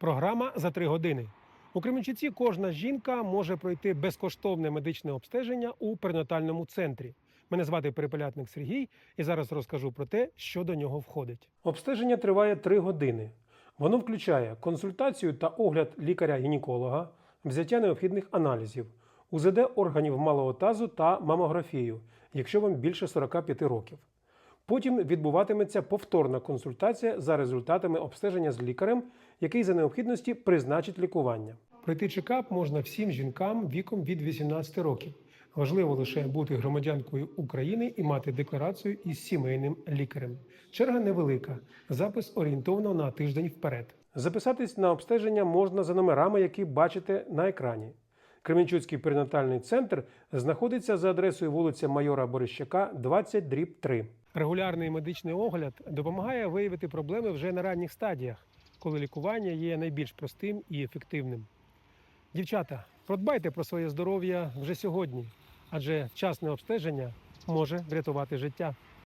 Програма за три години. У Кременчуці кожна жінка може пройти безкоштовне медичне обстеження у перинатальному центрі. Мене звати Перепелятник Сергій, і зараз розкажу про те, що до нього входить. Обстеження триває три години. Воно включає консультацію та огляд лікаря-гінеколога, взяття необхідних аналізів, УЗД органів малого тазу та мамографію, якщо вам більше 45 років. Потім відбуватиметься повторна консультація за результатами обстеження з лікарем, який за необхідності призначить лікування. Пройти чекап можна всім жінкам віком від 18 років. Важливо лише бути громадянкою України і мати декларацію із сімейним лікарем. Черга невелика. Запис орієнтовно на тиждень вперед. Записатись на обстеження можна за номерами, які бачите на екрані. Кременчуцький перинатальний центр знаходиться за адресою вулиця Майора Борищака, 20 дріб 3. Регулярний медичний огляд допомагає виявити проблеми вже на ранніх стадіях, коли лікування є найбільш простим і ефективним. Дівчата, продбайте про своє здоров'я вже сьогодні, адже вчасне обстеження може врятувати життя.